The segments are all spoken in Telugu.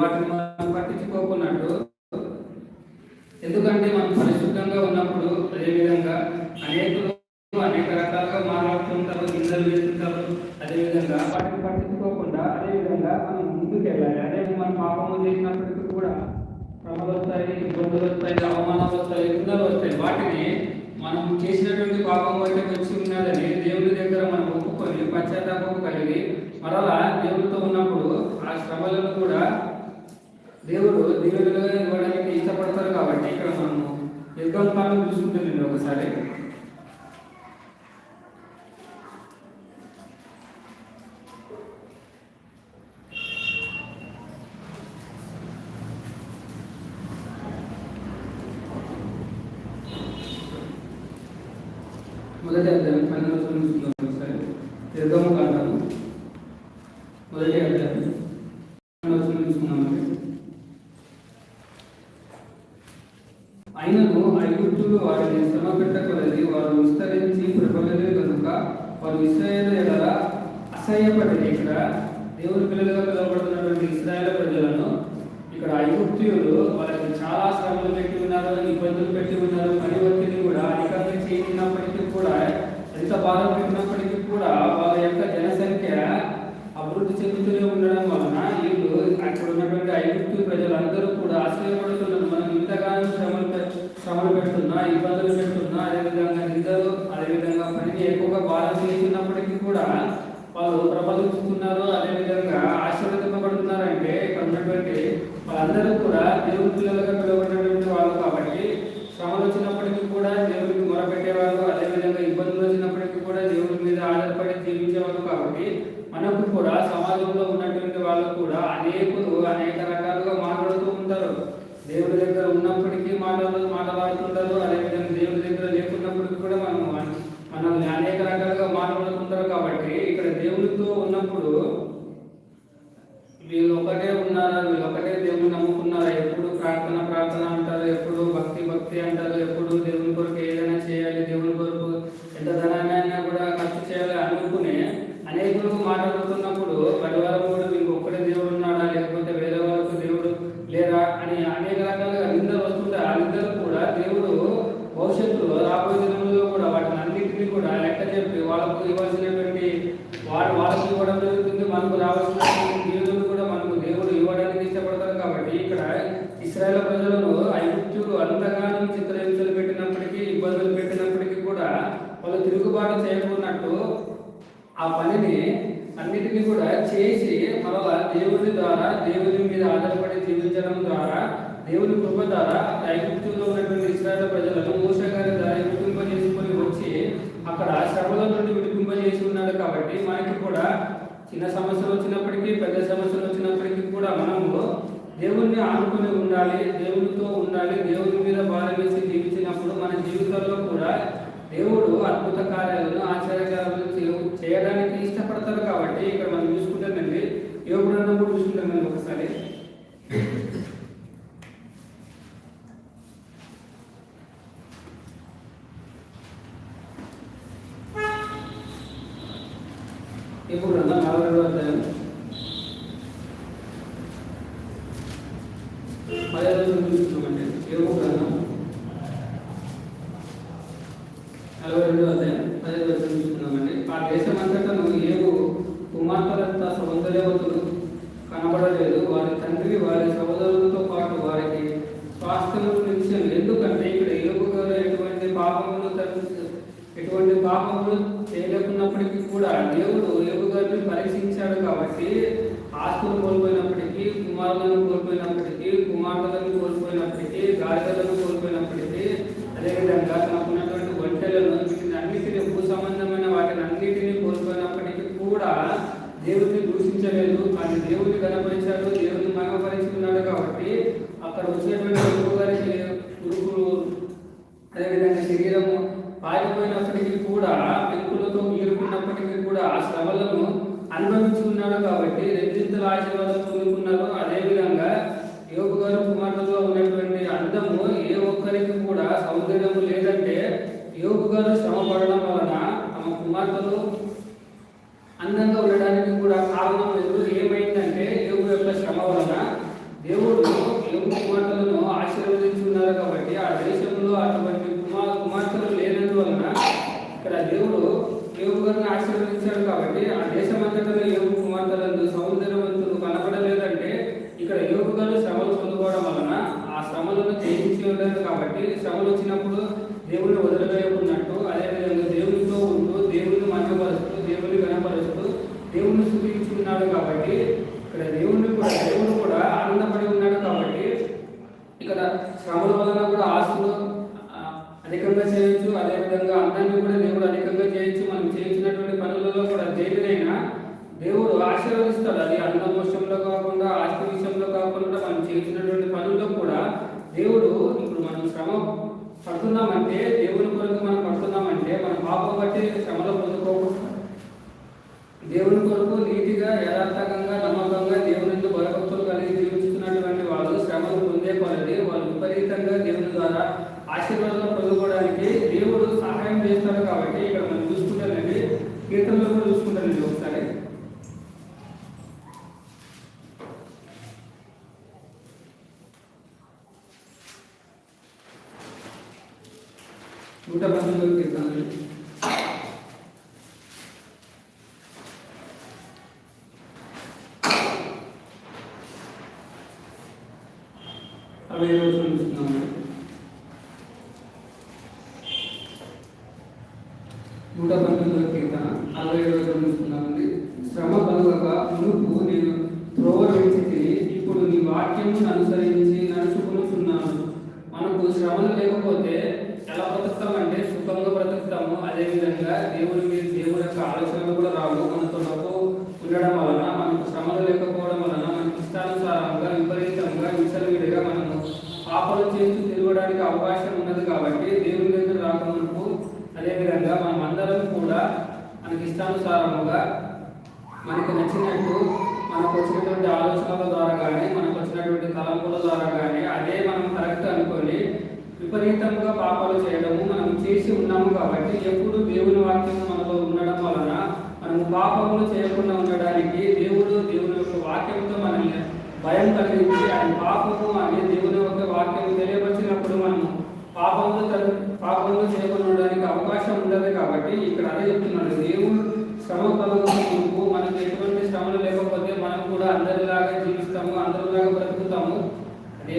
వాటిని మనం పట్టించుకోకున్నట్టు. ఎందుకంటే మనం పరిశుద్ధంగా ఉన్నప్పుడు అదేవిధంగా అనేకులు అనేక రకాలుగా మాట్లాడుతుంటారు నిందలు వేస్తుంటారు. అదేవిధంగా వాటిని పట్టించుకోకుండా అదేవిధంగా మనం ముందుకు వెళ్ళాలి అదే మనం పాపము చేసినప్పటికీ కూడా శ్రమలు వస్తాయి ఇబ్బందులు వస్తాయి అవమానాలు వస్తాయి నిందలు వస్తాయి. వాటిని మనం చేసినటువంటి పాపం బయట వచ్చి ఉన్నదని దేవుని దగ్గర మనం ఒప్పుకొని పశ్చాత్తాపం కలిగి మరలా దేవుడితో ఉన్నప్పుడు ఆ శ్రమలను కూడా దేవుడు దేవుడిగా ఇవ్వడానికి ఇష్టపడతారు కాబట్టి ఇక్కడ మనము యుద్ధం కాలం చూసుకుంటుంది ఒకసారి. మొదటి అధ్యాయం పన్నెండు వచనం చూసుకుందాం ఒకసారి. నిర్గమకాండము మొదటి అధ్యాయం పన్నెండు వచనం చూసుకున్నామండి అయినను ఐగుప్తులు వారిని శ్రమ పెట్టకొలది వారు విస్తరించి ప్రబలలే కనుక వారు ఇస్రాయేల్ ఎడల అసహ్యపడి ఇక్కడ దేవుని పిల్లలుగా పిలువబడుతున్నటువంటి ఇస్రాయేల్ ప్రజలను ఇక్కడ ఐగుప్తియులు వాళ్ళకి చాలా శ్రమలు పెట్టి ఉన్నారు ఇబ్బందులు పెట్టి ఉన్నారు పని ఒత్తిడి కూడా అధికారులు చేసినప్పటికీ కూడా ఎంత బాధ పెట్టినప్పటికీ కూడా వాళ్ళ యొక్క జనసంఖ్య అభివృద్ధి చెందుతూనే ఉండడం వలన వీళ్ళు అక్కడ ఉన్నటువంటి ఐగుప్తు ప్రజలందరూ కూడా ఆశ్చర్యపడుతున్నారు. మనం ఇంతగానో శ్రమలు పె- శ్రమలు పెడుతున్నా ఇబ్బందులు పెడుతున్నా అదేవిధంగా నిందలు అదేవిధంగా పనికి ఎక్కువగా భారం చేసినప్పటికీ కూడా వాళ్ళు ప్రబలిస్తున్నారు అదేవిధంగా ఆశీర్వదింపబడుతున్నారంటే వాళ్ళందరూ కూడా దేవుని పిల్లలుగా పిలువబడినటువంటి వాళ్ళు కాబట్టి శ్రమలు వచ్చినప్పటికీ కూడా దేవుడికి మొరపెట్టేవాళ్ళు అదేవిధంగా ఇబ్బందులు వచ్చినప్పటికీ కూడా దేవుడి మీద ఆధారపడి జీవించేవాళ్ళు కాబట్టి మనకు కూడా సమాజంలో ఉన్నటువంటి వాళ్ళు కూడా అనేకులు అనేక రకాలుగా మాట్లాడుతూ ఉంటారు. దేవుడి దగ్గర ఉన్నప్పటికీ మాటలు మాట్లాడుతుంటారు అదేవిధంగా దేవుడి దగ్గర లేకున్నప్పటికీ కూడా మనం మనల్ని అనేక రకాలుగా మాట్లాడుతుంటారు కాబట్టి ఇక్కడ దేవుడితో ఉన్నప్పుడు వీళ్ళు ఒకటే ఉన్నారా వీళ్ళు ఒకటే నమ్ముకున్నారా. ఎప్పుడు ప్రార్థన ప్రార్థన అంటారు. ఎప్పుడు భక్తి భక్తి అంటారు. ఎప్పుడు దేవుని కొరకు ఏదైనా చేయాలి దేవుని కొరకు ఎంత ధనాన్ని కూడా ఖర్చు చేయాలి అనుకునే అనేకులకు మాట్లాడుతున్నప్పుడు పరివారం కూడా మీకు ఒక్కడే దేవుడు ఉన్నాడా? లేకపోతే వేరే వాళ్ళకు దేవుడు లేరా? అని అనేక రకాలుగా నిందలు వస్తుంటే ఆ నిందలు కూడా దేవుడు భవిష్యత్తులో రాబోయే దినంలో కూడా వాటిని అన్నింటినీ కూడా లెక్క చెప్పి వాళ్ళకు ఇవ్వాల్సినటువంటి వాళ్ళు వాళ్ళకి ఇవ్వడం జరుగుతుంది. మనకు రావాల్సిన దేవుడు కూడా మనకు దేవుడు ఇవ్వడానికి ఇష్టపడతారు కాబట్టి ఇక్కడ ఇస్రాయేల్ ప్రజలను ఐగుప్తులు అంతగానో చిత్రహింసలు పెట్టినప్పటికీ ఇబ్బందులు పెట్టినప్పటికీ కూడా వాళ్ళు తిరుగుబాటు చేయకున్నట్టు ఆ పనిని అన్నిటినీ కూడా చేసి మరలా దేవుని ద్వారా దేవుని మీద ఆధారపడి జీవించడం ద్వారా దేవుని కృప ద్వారా ఐగుప్తులో ఉన్నటువంటి ఇస్రాయల్ ప్రజలను మూస గారి ద్వారా విడిపింపజేసుకొని వచ్చి అక్కడ శ్రమల నుండి విడిపింపజేసి ఉన్నాడు కాబట్టి మనకి కూడా చిన్న సమస్యలు వచ్చినప్పటికీ పెద్ద సమస్యలు వచ్చినప్పటికీ కూడా మనము దేవుణ్ణి ఆనుకుని ఉండాలి దేవునితో ఉండాలి దేవుని మీద భారం వేసి జీవించినప్పుడు మన జీవితంలో కూడా దేవుడు అద్భుత కార్యాలను ఆశ్చర్యకార్యాలను చేయడానికి ఇష్టపడతారు కాబట్టి ఇక్కడ మనం చూసుకుంటామండి యోగుడు అన్నప్పుడు చూసుకుంటామండి ఒకసారి. Deus కూడా ఆ శ్రమలను అనుభవించుకున్నాడు కాబట్టి రెండింతల ఆశీర్వాదం అదే అదేవిధంగా యోగు గారు కుమార్తెలో ఉన్నటువంటి అందము ఏ ఒక్కరికి కూడా సౌందర్యము లేదంటే యోగు గారు శ్రమ పడడం వలన తమ కుమార్తెలు అందంగా ఉండడానికి కూడా కారణం లేదు ఏమైందంటే యోగు యొక్క శ్రమ వలన దేవుడు యోగు కుమార్తెలను ఆశీర్వదించున్నారు కాబట్టి ఆ దేశంలో అటువంటి కుమార్ కుమార్తెలు లేనందువలన ఇక్కడ దేవుడు యోగు గారిని ఆశీర్వదించాడు కాబట్టి ఆ దేశం అంతటా యోగు కుమార్తెలందు సౌందర్యవంతులు కనపడలేదంటే ఇక్కడ యోగు గారు శ్రమలు పొందుకోవడం వలన ఆ శ్రమలను జయించి ఉండదు కాబట్టి శ్రమలు వచ్చినప్పుడు దేవుడిని వదిలివేయకున్నట్టు అదేవిధంగా దేవునితో ఉంటూ దేవుడిని మంచపరుస్తూ దేవుడిని కనపరుస్తూ దేవుడిని చూపించుకున్నాడు కాబట్టి నూట పంతొమ్మిది కీర్తనలు అరవై రోజులు చూస్తున్నాము నూట పంతొమ్మిది కీర్తన అరవై రోజులు చూస్తున్నామండి శ్రమ కలుగక నువ్వు నేను త్రోవ విడిచి ఇప్పుడు నీ వాక్యం అనుసరించి నడుచుకునుచున్నాను మనకు శ్రమలు లేకపోతే ఎలా బ్రతుకుతామంటే సుఖంగా బ్రతుకుతాము. అదేవిధంగా దేవుని మీద దేవుని యొక్క ఆలోచనలు కూడా రావు. మనతో నవ్వు ఉండడం వలన మనకు శ్రమలు లేకపోవడం వలన మనకి ఇష్టానుసారంగా విపరీతంగా విసలవిడిగా మనము పాపలు చేస్తూ తిరగడానికి అవకాశం ఉన్నది కాబట్టి దేవుని దగ్గర రాకమునుపు అదేవిధంగా మనం అందరం కూడా మనకి ఇష్టానుసారముగా మనకు నచ్చినట్టు మనకు వచ్చినటువంటి ఆలోచనల ద్వారా కానీ మనకు వచ్చినటువంటి తలంపుల ద్వారా కానీ అదే మనం కరెక్ట్ అనుకొని విపరీతంగా పాపాలు చేయడము మనం చేసి ఉన్నాము కాబట్టి ఎప్పుడు దేవుని వాక్యం మనలో ఉండడం వలన మనము పాపములు చేయకుండా ఉండడానికి దేవుడు దేవుని యొక్క వాక్యంతో మనల్ని భయం కలిగించి ఆయన పాపము అని దేవుని యొక్క వాక్యం తెలియపరిచినప్పుడు మనము పాపములు తల- పాపములు చేయకుండా ఉండడానికి అవకాశం ఉండదు కాబట్టి ఇక్కడ అదే చెప్తున్నాడు దేవుడు శ్రమ కలుగుతూ మనకు ఎటువంటి శ్రమలు లేకపోతే మనం కూడా అందరిలాగా జీవిస్తాము అందరిలాగా బ్రతుకుతాము. అదే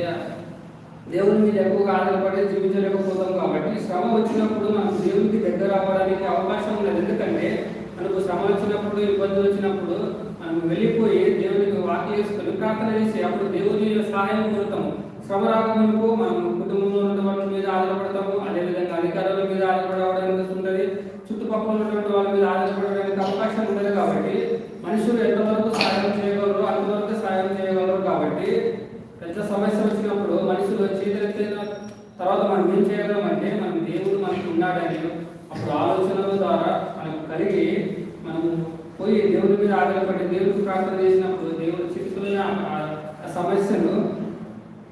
దేవుని మీద ఎక్కువగా ఆధారపడి జీవించలేకపోతాం కాబట్టి శ్రమ వచ్చినప్పుడు మనం దేవునికి దగ్గర అవ్వడానికి అవకాశం ఉండదు. ఎందుకంటే మనకు శ్రమ వచ్చినప్పుడు ఇబ్బందులు వచ్చినప్పుడు మనం వెళ్ళిపోయి దేవునికి వాకి చేసుకొని ప్రార్థన చేసి అప్పుడు దేవుని సహాయం పొందుతాము శ్రమ రాకముందుకు మనం కుటుంబంలో ఉన్న వాళ్ళ మీద ఆధారపడతాము. అదేవిధంగా అధికారుల మీద ఆధారపడడానికి ఉంటుంది చుట్టుపక్కల ఉన్నటువంటి వాళ్ళ మీద ఆధారపడడానికి అవకాశం ఉండదు కాబట్టి మనుషులు ఎంతవరకు సహాయం చేయగలరు అంతవరకు సహాయం చేయగలరు కాబట్టి పెద్ద సమస్య వచ్చినప్పుడు మనుషులు చేతులెత్తిన తర్వాత మనం ఏం చేయగలం అంటే మనం దేవుడు మనకి ఉన్నాడని అప్పుడు ఆలోచనల ద్వారా మనకు కలిగి మనం పోయి దేవుడి మీద ఆధారపడి దేవుడికి ప్రార్థన చేసినప్పుడు దేవుడు చిక్కులైన ఆ- సమస్యను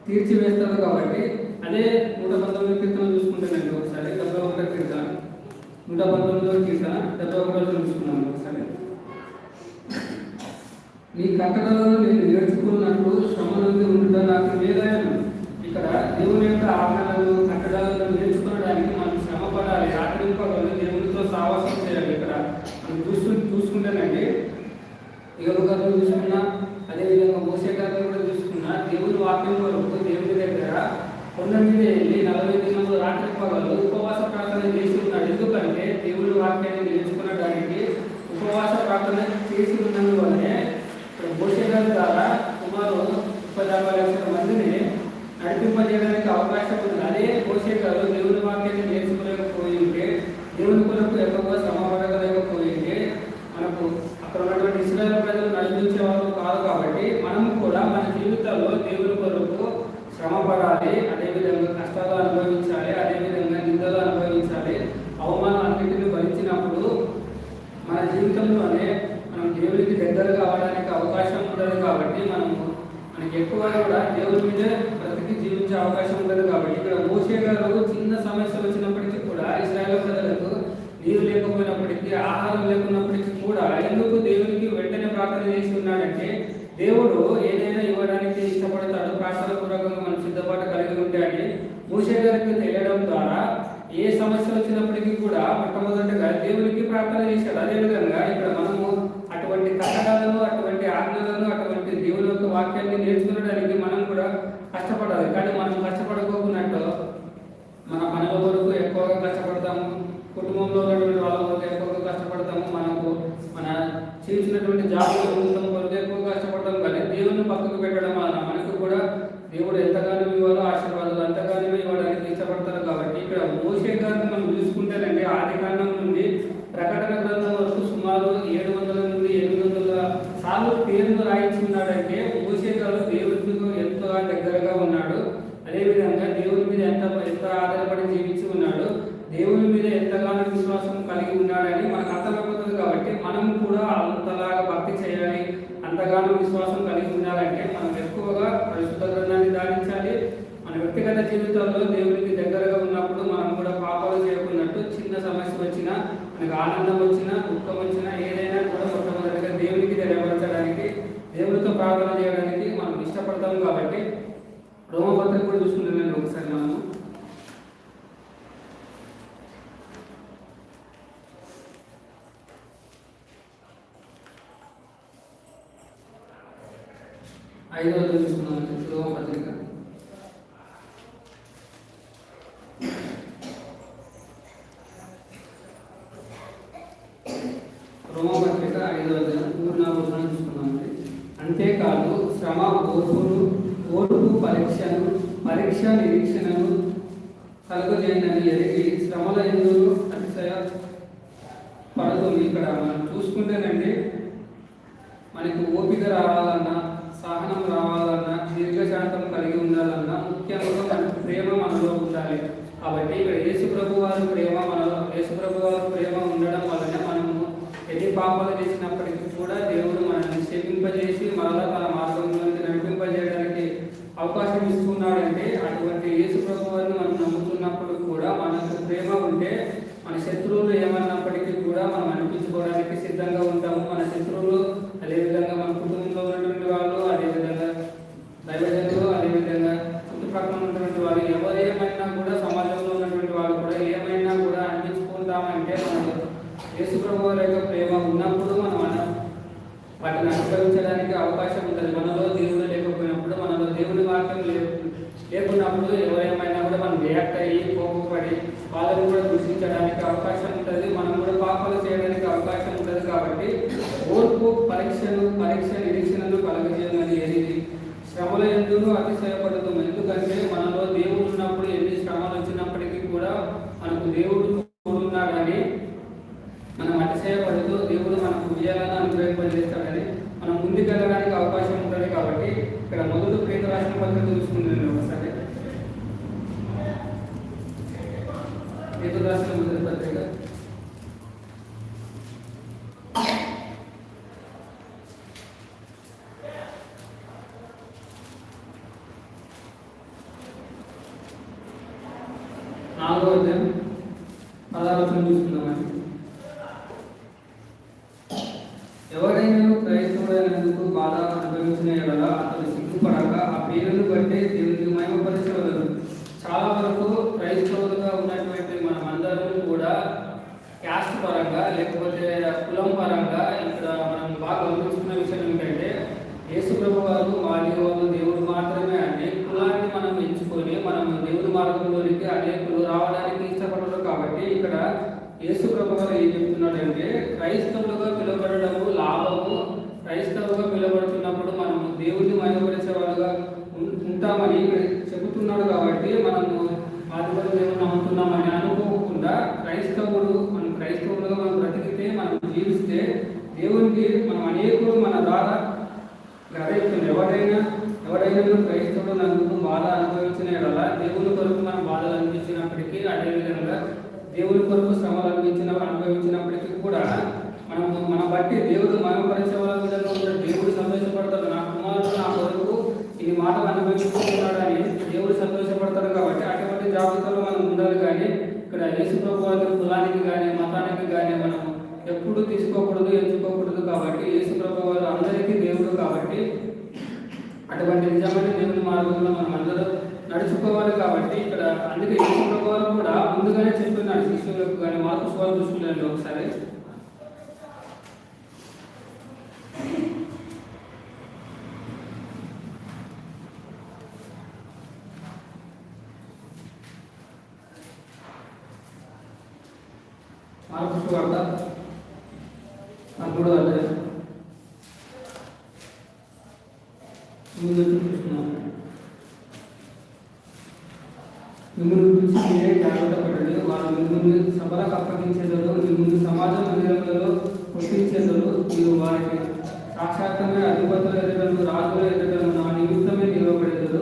తీర్చివేస్తాడు కాబట్టి అదే నూట పంతొమ్మిది కీర్తన చూసుకుంటానండి ఒకసారి. డెబ్బై ఒకటో కీర్తన. నూట పంతొమ్మిదో కీర్తన. డెబ్బై ఒకటో చూసుకున్నాను ఒకసారి. నీ కట్టడలను నేను నేర్చుకున్నట్టు శ్రమ నుండి నాకు మేలయను ఇక్కడ దేవుని యొక్క ఆజ్ఞలను కట్టడాలను నేర్చుకోవడానికి మనం శ్రమ పడాలి ఆచరింపగలు దేవునితో సావాసం చేయాలి ఇక్కడ మనం చూసు చూసుకుంటేనండి యోగ గారు చూసుకున్నా అదేవిధంగా మోసే గారు కూడా చూసుకున్నా దేవుని వాక్యం కొరకు దేవుని దగ్గర కొండ మీద వెళ్ళి నలభై దినములు రాత్రి పగలు ఉపవాస ప్రార్థన చేసి ఉన్నాడు ఎందుకంటే దేవుని వాక్యాన్ని నేర్చుకునడానికి ఉపవాస ప్రార్థన చేసి ఉన్నందువల్లనే ఇక్కడ ద్వారా సుమారు ముప్పై నలభై లక్షల మందిని నడిపింపజేయడానికి అవకాశం ఉంది. అదే మోసే గారు దేవుని వాక్యాన్ని నేర్చుకోలేకపోయి ఉంటే దేవుని కొరకు ఎక్కువగా శ్రమ పడగలేకపోయి ఉంటే మనకు అక్కడ ఉన్నటువంటి ఇస్రాయల్ ప్రజలు నడిపించే వాళ్ళు కాదు కాబట్టి మనం కూడా మన జీవితాల్లో దేవుని కొరకు శ్రమ పడాలి అదేవిధంగా కష్టాలు అనుభవించాలి అదేవిధంగా నిందలు అనుభవించాలి అవమానాలన్నింటినీ భరించినప్పుడు మన జీవితంలోనే మనం దేవునికి దగ్గర కావడానికి అవకాశం ఉండదు కాబట్టి మనము మనకి ఎక్కువ కూడా బ్రతికి జీవించే అవకాశం ఉండదు కాబట్టి ఇక్కడ మోసే గారు చిన్న సమస్య వచ్చినప్పటికీ కూడా ఇస్రాయల్ ప్రజలకు నీరు లేకపోయినప్పటికీ ఆహారం లేకున్నప్పటికీ కూడా ఎందుకు దేవునికి వెంటనే ప్రార్థన చేసి ఉన్నాడంటే దేవుడు ఏదైనా ఇవ్వడానికి ఇష్టపడతాడు ప్రార్థన పూర్వకంగా మనం సిద్ధపాటు కలిగి ఉంటే అని మోసే గారికి తెలియడం ద్వారా ఏ సమస్య వచ్చినప్పటికీ కూడా మొట్టమొదటిగా దేవునికి ప్రార్థన చేశాడు. అదేవిధంగా ఇక్కడ మనము అటువంటి కట్టడాలను అటువంటి ఆజ్ఞలను అటువంటి దేవుని యొక్క వాక్యాన్ని నేర్చుకునడానికి మనం కూడా కష్టపడాలి. కానీ మనం కష్టపడుకోకున్నట్టు మన పనుల కొరకు ఎక్కువగా కష్టపడతాము. కుటుంబంలో ఉన్నటువంటి వాళ్ళ కొరకు ఎక్కువగా కష్టపడతాము. మనకు మన చేసినటువంటి జాబ్ నిమిత్తం కొరకు ఎక్కువ కష్టపడతాం కానీ దేవుని పక్కకు పెట్టడం వలన మనకు కూడా దేవుడు ఎంతగానో ఇవ్వాలో ఆశీర్వాదాలు అంతగానో ఇవ్వడానికి ఇష్టపడతారు. కాబట్టి ఇక్కడ మోసే గారిని మనం చూసుకుంటేనండి ఆది కాండం నుండి ప్రకటన గ్రంథం వరకు సుమారు ఏడు వందల నుండి ఎనిమిది వందల సార్లు పేరును రాయించి ఉన్నాడంటే మోసే గారు దేవుడికి ఎంతో దగ్గరగా ఉన్నాడు అదేవిధంగా దేవుని మీద ఎంత ఎంత ఆధారపడి జీవించి ఉన్నాడు దేవుని మీద ఎంతగానో విశ్వాసం కలిగి ఉన్నాడని మనకు అర్థమైపోతుంది కాబట్టి మనం కూడా అంతలాగా భక్తి చేయాలి అంతగానో విశ్వాసం కలిగి ఉండాలంటే మనం ఎక్కువగా పరిశుద్ధ గ్రంథాన్ని ధారించాలి మన వ్యక్తిగత జీవితంలో దేవునికి దగ్గరగా ఉన్నప్పుడు మనం కూడా పాపాలు చేయకున్నట్టు చిన్న సమస్య వచ్చినా మనకు ఆనందం వచ్చినా దుఃఖం వచ్చినా ఏదైనా కూడా మొట్టమొదటిగా దేవునికి తెలియపరచడానికి దేవునితో ప్రార్థన చేయడానికి మనం ఇష్టపడతాం కాబట్టి రోమపత్రిక కూడా చూసుకుంటానండి ఒకసారి మనము ఐదవ చూసుకున్నాం పత్రిక. రోమపత్రిక ఐదవ అధ్యాయం మూడు నాలుగు చూసుకున్నామండి అంతేకాదు శ్రమ ఓర్పును ఓర్పు పరీక్షను పరీక్ష నిరీక్షణను కలుగజేయనని ఎరిగి శ్రమల ఎందుకు అతిశయ పడదు ఇక్కడ. మనం చూసుకుంటేనే మనకి ఓపిక రావాలన్నా సహనం రావాలన్నా దీర్ఘశాంతం కలిగి ఉండాలన్నా ముఖ్యంగా మనకు ప్రేమ మనలో ఉండాలి కాబట్టి ఇక్కడ యేసు ప్రభు వారి ప్రేమ మనలో యేసు ప్రభు వారి ప్రేమ ఉండడం వలన మనము ఎన్ని పాపాలు చేసినప్పటికీ కూడా దేవుడు మనల్ని క్షమింపజేసి మరలా తన మార్గంలోకి నడిపింపజేయడానికి అవకాశం ఇస్తున్నాడంటే అటువంటి యేసు ప్రభు వారిని మనం నమ్ముతున్నప్పుడు కూడా మనకు ప్రేమ ఉంటే మన శత్రువులు ఏమన్నప్పటికీ కూడా మనం అనిపించుకోవడానికి సిద్ధంగా ఉంటాము మన శత్రువులు అదేవిధంగా మన కుటుంబంలో ఉన్నటువంటి వాళ్ళు అదేవిధంగా దైవజనులు అదేవిధంగా చుట్టుపక్కల ఉన్నటువంటి వాళ్ళు ఎవరేమైనా కూడా సమాజంలో ఉన్నటువంటి వాళ్ళు కూడా ఏమైనా కూడా అనిపించుకుంటామంటే మనకు లేక ప్రేమ ఉన్నప్పుడు మనం వాటిని అనుభవించడానికి అవకాశం ఉంటుంది. మనలో దేవుడు లేకపోయినప్పుడు మనలో దేవుని వాక్యం లేకున్నప్పుడు ఎవరేమైనా కూడా మనం రియాక్ట్ అయ్యి కోపపడి వాళ్ళని కూడా దూషించడానికి అవకాశం ఉంటుంది. మనం కూడా పాపాలు చేయడానికి అవకాశం ఉంటుంది కాబట్టి ఓర్పు పరీక్షలు పరీక్ష నిరీక్షణలు కలగజేయమని ఏది శ్రమల ఎందుకు అతిశయపడదు. ఎందుకంటే మనలో దేవుడు ఉన్నప్పుడు ఎన్ని శ్రమలు వచ్చినప్పటికీ కూడా మనకు దేవుడు దేవుడు మనకు విజయాలను అనుగ్రహింపజేస్తాడని మనం ముందుకెళ్ళడానికి అవకాశం ఉంటుంది కాబట్టి ఇక్కడ మొదలు ప్రేత రాసిన పత్రిక చూసుకుంటుంది ఒకసారి. ప్రేత రాసిన మొదటి పత్రిక నాలుగో అధ్యాయం పదహారు వచనం చూసుకుందామండి ఎవరైనా క్రైస్తవుడైనందుకు బాధ అనుభవించిన ఎడల అతను సిగ్గుపడక ఆ పేరును బట్టి దేవునికి మహిమపరచగలరు చాలా వరకు క్రైస్తవులుగా ఉన్నటువంటి మనం అందరం కూడా క్యాస్ట్ పరంగా లేకపోతే కులం పరంగా ఇక్కడ మనం బాగా గమనించుకున్న విషయం ఏంటంటే యేసు ప్రభు వారు మాలి వాళ్ళు దేవుడు మాత్రమే అని కులాన్ని తీసుకొని మనం దేవుని మార్గంలోనికి అనేకులు రావడానికి ఇష్టపడరు కాబట్టి ఇక్కడ యేసు ప్రభు గారు ఏం చెప్తున్నాడంటే క్రైస్తవులుగా పిలువబడము లాభము. క్రైస్తవుగా పిలువబడుతున్నప్పుడు మనం దేవుడిని మయపరిచే వాళ్ళుగా ఉంటామని ఇక్కడ చెబుతున్నాడు కాబట్టి మనము ఆదివారం దేవుని నమ్ముతున్నామని అనుకోకుండా క్రైస్తవుడు మనం క్రైస్తవులుగా మనం బ్రతికితే మనం జీవిస్తే దేవునికి మనం అనేకులు మన ద్వారా అదే ఎవరైనా ఎవరైనా క్రైస్తవుడు నందుకు బాధ అనుభవించిన ఎడల దేవుని కొరకు మనం బాధలు అనిపించినప్పటికీ అదేవిధంగా దేవుని కొరకు శ్రమలు అనిపించిన అనుభవించినప్పటికీ కూడా మనం మన బట్టి దేవుడు మనం వాళ్ళ విధంగా దేవుడు సంతోషపడతాడు. నా కుమారుడు నా కొరకు ఈ మాటలు అనుభవిస్తున్నాడు దేవుడు సంతోషపడతాడు కాబట్టి అటువంటి జాబితాలో మనం ఉండాలి కానీ ఇక్కడ యేసు ప్రభు కులానికి కానీ మతానికి కానీ మనం ఎప్పుడు తీసుకోకూడదు ఎంచుకోకూడదు కాబట్టి యేసు ప్రభు అందరికీ దేవుడు కాబట్టి అటువంటి నిజమైన దేవుని మార్గంలో మనం అందరూ నడుచుకోవాలి కాబట్టి ఇక్కడ అందుకే యేసు కూడా ముందుగానే చెప్తున్నాడు శిష్యులకు కానీ మార్పు స్వాలు చూసుకుంటారండి ఒకసారి. మార్పు వార్త పదమూడు అధ్యాయం. మిమ్ముల్ని సభలకు అప్పగించేదరు మిమ్ముల్ని సమాజం మందిరములలో పుష్పించేదరు మీరు వారికి. సాక్షాత్తంగా అధిపతుల ఎదుటను రాజుల ఎదుటను నా నిమిత్తమే నిలవబడేదరు.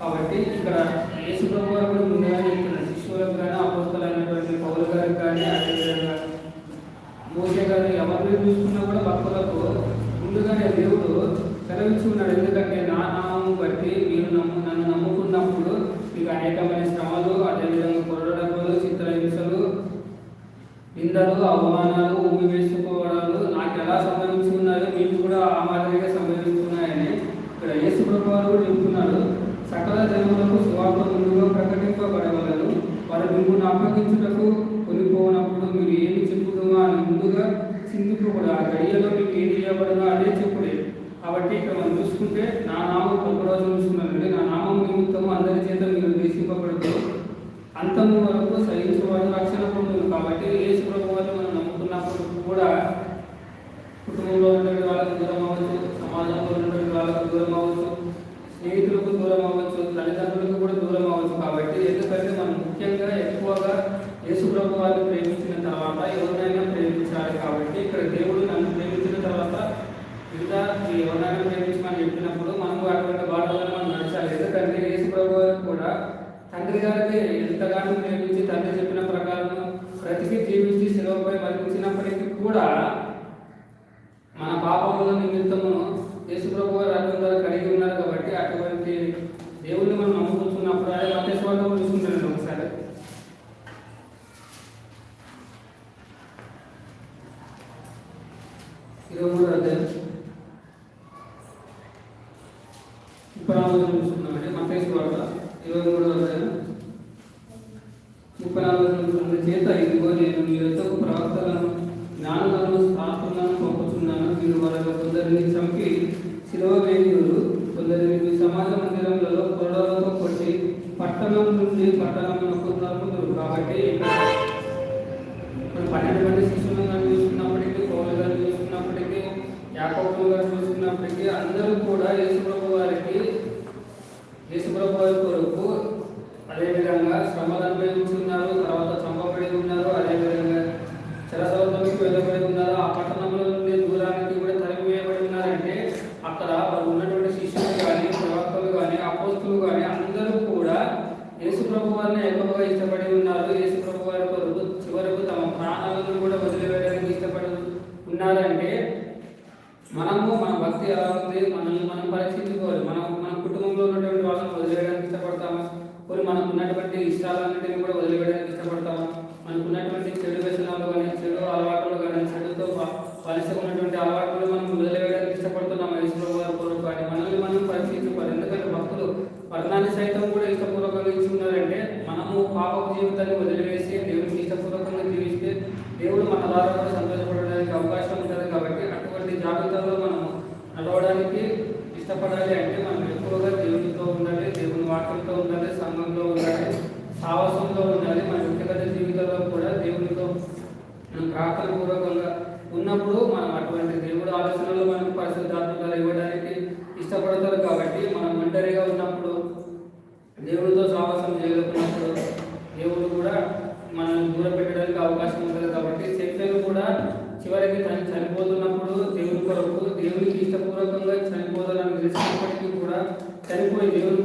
కాబట్టి ఇక్కడ యేసు ప్రభు గారు ముందుగా చెప్తున్నారు. శిష్యులకు కానీ అపోస్తులైనటువంటి పౌరు గారికి కానీ అదేవిధంగా మోసే గారు ఎవరిని చూసుకున్నా కూడా భక్తులకు ముందుగానే దేవుడు సెలవిచ్చి ఉన్నాడు. ఎందుకంటే నా నామం బట్టి మీరు నమ్ము నన్ను నమ్ముకున్నప్పుడు మీకు అనేకమైన శ్రమలు బాధలు అవమానాలు ఊపి వేసుకోవడాలు నాకు ఎలా సంభవిస్తున్నాయో మీకు కూడా ఆ మాదిరిగా సంభవిస్తున్నాయని ఇక్కడ యేసు ప్రభువారు కూడా చెప్తున్నాడు సకల జనములకు సువార్త ముందుగా ప్రకటింపబడవలను. వారు మిమ్మల్ని అప్పగించుటకు కొనిపోనప్పుడు మీరు ఏమి చెప్పుదుమా అని ముందుగా చిందుకోకూడదు ఆ గడియలో మీకు ఏం చేయబడదో అదే చెప్పుడే. కాబట్టి ఇక్కడ మనం చూసుకుంటే నా నామం ఒక రోజు ഭാഗവത നിമിത്തം కొరకు అదేవిధంగా శ్రమను అనుభవిస్తున్నారు తర్వాత según చనిపోతున్నప్పుడు దేవుని కొరకు దేవునికి ఇష్టపూర్వకంగా చనిపోదాలని తెలిసినప్పటికీ కూడా చనిపోయి దేవుని